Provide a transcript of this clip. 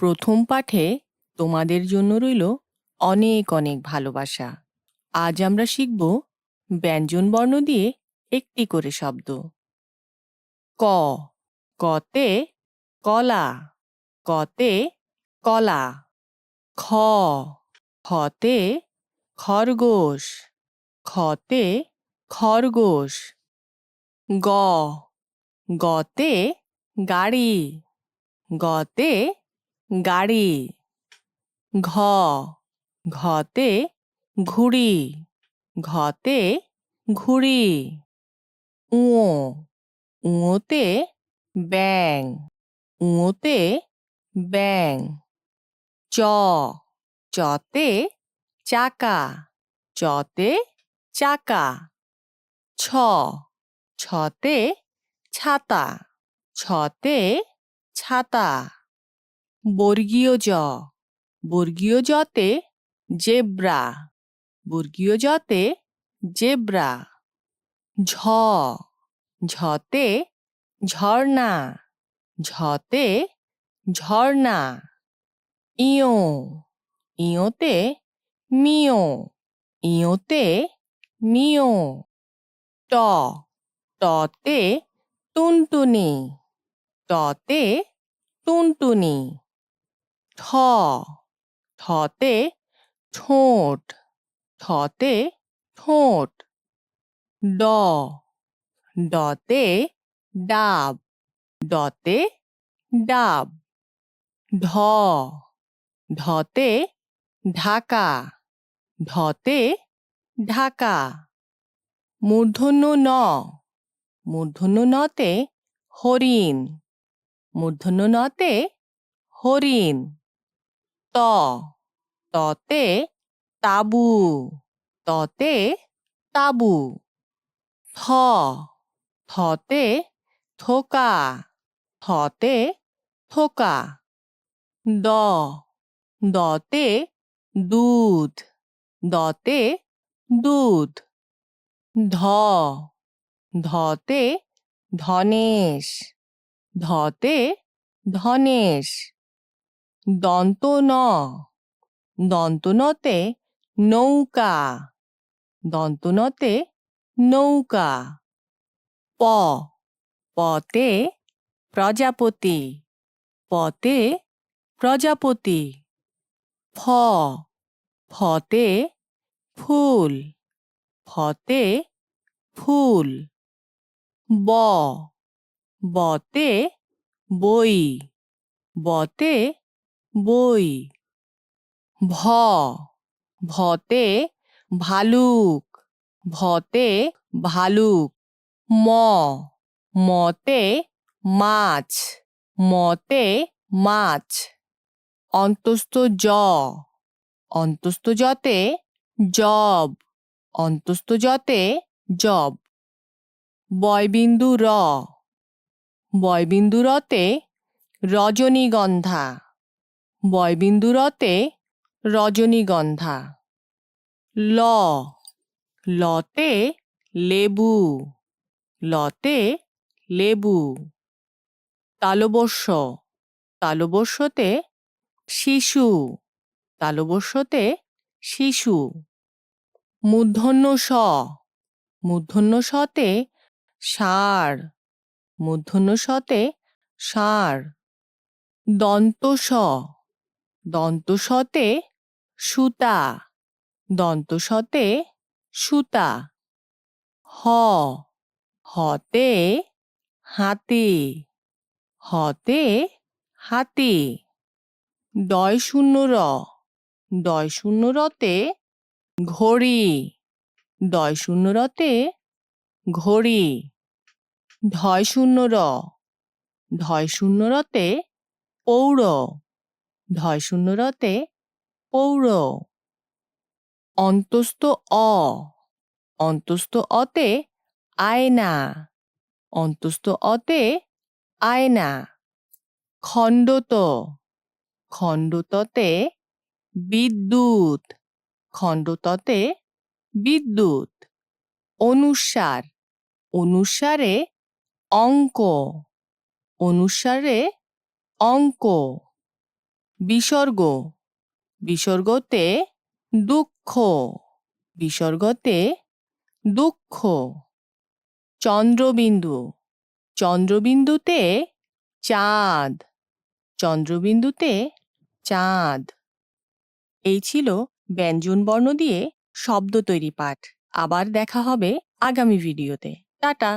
প্রথম পাঠে তোমাদের জন্য রইল অনেক অনেক ভালোবাসা। আজ আমরা শিখব ব্যঞ্জন বর্ণ দিয়ে একটি করে শব্দ। ক, কতে কলা কতে কলা। খ, খতে খরগোশ খতে খরগোশ। গ, গতে গাড়ি, গতে গাড়ি, ঘ, ঘতে ঘুড়ি ঘতে ঘুড়ি উঁ উঁতে ব্যাং উঁতে ব্যাং চ, চতে চাকা চতে চাকা, ছ, ছতে ছাতা ছতে ছাতা। বর্গীয় জ। বর্গীয় জতে জেব্রা। বর্গীয় জতে জেব্রা। ঝ। ঝতে ঝর্ণা। ঝতে ঝর্ণা। ইয়ো। ইয়োতে মিও ইয়োতে মিও ট। টতে টুনটুনি। টতে টুনটুনি। ঠ ঠতে ঠোঁট ঠতে ঠোঁট, ড, ডতে ডাব ডতে ডাব ঢ ঢতে ঢাকা ঢতে ঢাকা, মূর্ধন্য ন, মূর্ধন্য নতে হরিণ, মূর্ধন্য নতে হরিণ। ত, ততে তাবু ততে তাবু। থ, থতে থোকা থতে থোকা। দ, দতে দুধ দতে দুধ। ধ, ধতে ধনেশ ধতে ধনেশ। দন্ত ন দন্ত নতে নৌকা দন্ত নতে নৌকা। প, পতে প্রজাপতি পতে প্রজাপতি। ফ, ফতে ফুল ফতে ফুল। ব, বতে বই, বতে বই, ভ, ভতে ভালুক ভতে ভালুক, ম, মতে মাছ মতে মাছ, অন্তস্থ জ, অন্তস্থ জতে জব, অন্তস্থ জতে জব, বয়বিন্দু র, বয়বিন্দু রতে রজনীগন্ধা। বয়বিন্দু রতে রজনীগন্ধা। ল, লতে লেবু। লতে লেবু। তালবস্য তালবস্যতে শিশু। তালবস্যতে শিশু। মূর্ধন্য স মূর্ধন্য সতে ষাঁড় মূর্ধন্য সতে ষাঁড় দন্ত স দন্ত সতে। সুতা দন্ত সতে। সুতা হ। হতে হাতি। হতে হাতি। দয় শূন্য র দয় শূন্য রতে ঘড়ি। দয় শূন্য রতে ঘড়ি। ধয় শূন্য র ধয় শূন্য রতে পৌর। ধয় শূন্য রতে পৌর। অন্তস্থ অ। অন্তস্থ অতে আয়না। অন্তস্থ অতে আয়না। খণ্ডত। খণ্ডততে বিদ্যুৎ। খণ্ডততে বিদ্যুৎ। অনুসার। অনুসারে অঙ্ক। অনুসারে অঙ্ক। বিসর্গ। বিসর্গতে দুঃখ। বিসর্গতে দুঃখ। চন্দ্রবিন্দু। চন্দ্রবিন্দুতে চাঁদ। চন্দ্রবিন্দুতে চাঁদ। এই ছিল ব্যঞ্জন বর্ণ দিয়ে শব্দ তৈরি পাঠ। আবার দেখা হবে আগামী ভিডিওতে। টাটা!